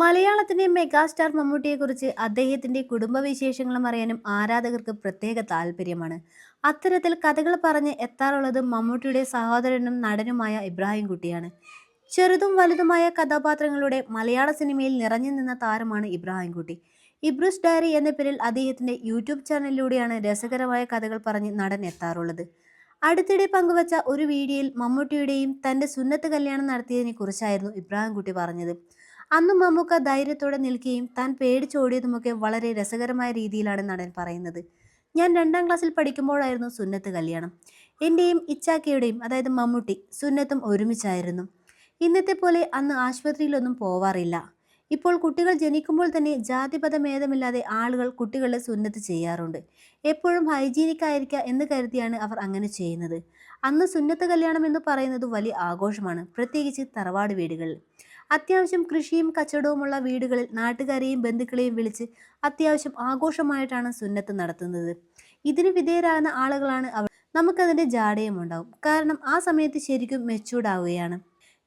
മലയാളത്തിന്റെ മെഗാസ്റ്റാർ മമ്മൂട്ടിയെക്കുറിച്ച് അദ്ദേഹത്തിന്റെ കുടുംബവിശേഷങ്ങളും അറിയാനും ആരാധകർക്ക് പ്രത്യേക താല്പര്യമാണ് അത്തരത്തിൽ കഥകൾ പറഞ്ഞ് എത്താറുള്ളത് മമ്മൂട്ടിയുടെ സഹോദരനും നടനുമായ ഇബ്രാഹിം കുട്ടിയാണ്. ചെറുതും വലുതുമായ കഥാപാത്രങ്ങളുടെ മലയാള സിനിമയിൽ നിറഞ്ഞു നിന്ന താരമാണ് ഇബ്രാഹിം കുട്ടി. ഇബ്രൂസ് ഡയറി എന്ന പേരിൽ അദ്ദേഹത്തിന്റെ യൂട്യൂബ് ചാനലിലൂടെയാണ് രസകരമായ കഥകൾ പറഞ്ഞ് നടൻ എത്താറുള്ളത്. അടുത്തിടെ പങ്കുവച്ച ഒരു വീഡിയോയിൽ മമ്മൂട്ടിയുടെയും തന്റെ സുന്നത്ത് കല്യാണം നടത്തിയതിനെ കുറിച്ചായിരുന്നു ഇബ്രാഹിം കുട്ടി പറഞ്ഞത്. അന്ന് മമ്മൂക്ക ധൈര്യത്തോടെ നിൽക്കുകയും താൻ പേടിച്ചോടിയതുമൊക്കെ വളരെ രസകരമായ രീതിയിലാണ് നടൻ പറയുന്നത്. ഞാൻ രണ്ടാം ക്ലാസ്സിൽ പഠിക്കുമ്പോഴായിരുന്നു സുന്നത്ത് കല്യാണം. എന്റെയും ഇച്ചാക്കയുടെയും അതായത് മമ്മൂട്ടി സുന്നത്തും ഒരുമിച്ചായിരുന്നു. ഇന്നത്തെ പോലെ അന്ന് ആശുപത്രിയിലൊന്നും പോവാറില്ല. ഇപ്പോൾ കുട്ടികൾ ജനിക്കുമ്പോൾ തന്നെ ജാതിപത ഭേദമില്ലാതെ ആളുകൾ കുട്ടികളെ സുന്നത്ത് ചെയ്യാറുണ്ട്. എപ്പോഴും ഹൈജീനിക് ആയിരിക്കുക എന്ന് കരുതിയാണ് അവർ അങ്ങനെ ചെയ്യുന്നത്. അന്ന് സുന്നത്ത് കല്യാണം എന്ന് പറയുന്നത് വലിയ ആഘോഷമാണ്. പ്രത്യേകിച്ച് തറവാട് വീടുകളിൽ. അത്യാവശ്യം കൃഷിയും കച്ചവടവുമുള്ള വീടുകളിൽ നാട്ടുകാരെയും ബന്ധുക്കളെയും വിളിച്ച് അത്യാവശ്യം ആഘോഷമായിട്ടാണ് സുന്നത്ത് നടത്തുന്നത്. ഇതിന് വിധേയരാകുന്ന ആളുകളാണ് അവർ. നമുക്കതിന്റെ ജാടയും ഉണ്ടാവും. കാരണം ആ സമയത്ത് ശരിക്കും മെച്ചൂർഡാവുകയാണ്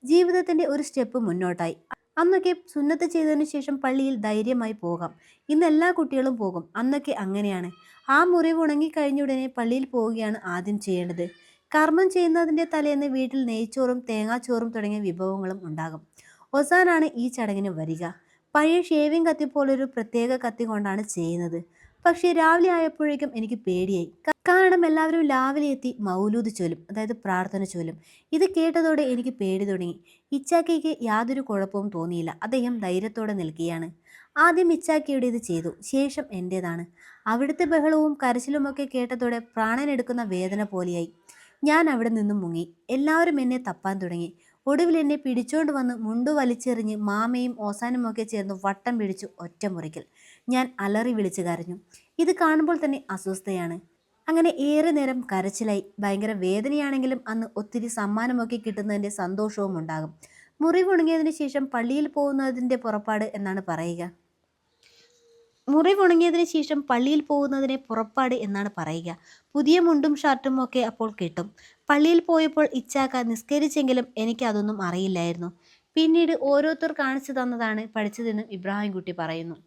ജീവിതത്തിന്റെ ഒരു സ്റ്റെപ്പ് മുന്നോട്ടായി. അന്നൊക്കെ സുന്നത്ത് ചെയ്തതിനു ശേഷം പള്ളിയിൽ ധൈര്യമായി പോകാം. ഇന്ന് എല്ലാ കുട്ടികളും പോകും. അന്നൊക്കെ അങ്ങനെയാണ്. ആ മുറിവ് ഉണങ്ങിക്കഴിഞ്ഞ ഉടനെ പള്ളിയിൽ പോവുകയാണ് ആദ്യം ചെയ്യേണ്ടത്. കർമ്മം ചെയ്യുന്നതിന്റെ തലേന്ന് വീട്ടിൽ നെയ്ച്ചോറും തേങ്ങാച്ചോറും തുടങ്ങിയ വിഭവങ്ങളും ഉണ്ടാകും. ഒസാനാണ് ഈ ചടങ്ങിന് വരിക. പഴയ ഷേവിംഗ് കത്തി പോലൊരു പ്രത്യേക കത്തി കൊണ്ടാണ് ചെയ്യുന്നത്. പക്ഷേ രാവിലെ ആയപ്പോഴേക്കും എനിക്ക് പേടിയായി. കാരണം എല്ലാവരും രാവിലെ എത്തി മൗലൂദ് ചൊല്ലും അതായത് പ്രാർത്ഥന ചൊല്ലും. ഇത് കേട്ടതോടെ എനിക്ക് പേടി തുടങ്ങി. ഇച്ചാക്കിക്ക് യാതൊരു കുഴപ്പവും തോന്നിയില്ല. അദ്ദേഹം ധൈര്യത്തോടെ നിൽക്കുകയാണ്. ആദ്യം ഇച്ചാക്കിയുടെ ഇത് ചെയ്തു. ശേഷം എന്റേതാണ് അവിടുത്തെ ബഹളവും കരച്ചിലുമൊക്കെ കേട്ടതോടെ പ്രാണനെടുക്കുന്ന വേദന പോലെയായി. ഞാൻ അവിടെ നിന്നും മുങ്ങി. എല്ലാവരും എന്നെ തപ്പാൻ തുടങ്ങി. ഒടുവിൽ എന്നെ പിടിച്ചുകൊണ്ട് വന്ന് മുണ്ടു വലിച്ചെറിഞ്ഞ് മാമയും ഓസാനുമൊക്കെ ചേർന്ന് വട്ടം പിടിച്ചു ഒറ്റമുറിക്കൽ ഞാൻ അലറി വിളിച്ചു കരഞ്ഞു. ഇത് കാണുമ്പോൾ തന്നെ അസ്വസ്ഥയാണ്. അങ്ങനെ ഏറെ നേരം കരച്ചിലായി. ഭയങ്കര വേദനയാണെങ്കിലും അന്ന് ഒത്തിരി സമ്മാനമൊക്കെ കിട്ടുന്നതിന്റെ സന്തോഷവും ഉണ്ടാകും. മുറിവുണങ്ങിയതിന് ശേഷം പള്ളിയിൽ പോകുന്നതിന്റെ പുറപ്പാട് എന്നാണ് പറയുക. മുറിവുണങ്ങിയതിന് ശേഷം പള്ളിയിൽ പോകുന്നതിനെ പുറപ്പാട് എന്നാണ് പറയുക. പുതിയ മുണ്ടും ഷർട്ടും ഒക്കെ അപ്പോൾ കിട്ടും. പള്ളിയിൽ പോയപ്പോൾ ഇച്ചാക്ക നിസ്കരിച്ചെങ്കിലും എനിക്ക് അതൊന്നും അറിയില്ലായിരുന്നു. പിന്നീട് ഓരോരുത്തർ കാണിച്ചു തന്നതാണ് പഠിച്ചതെന്നും ഇബ്രാഹിം കുട്ടി പറയുന്നു.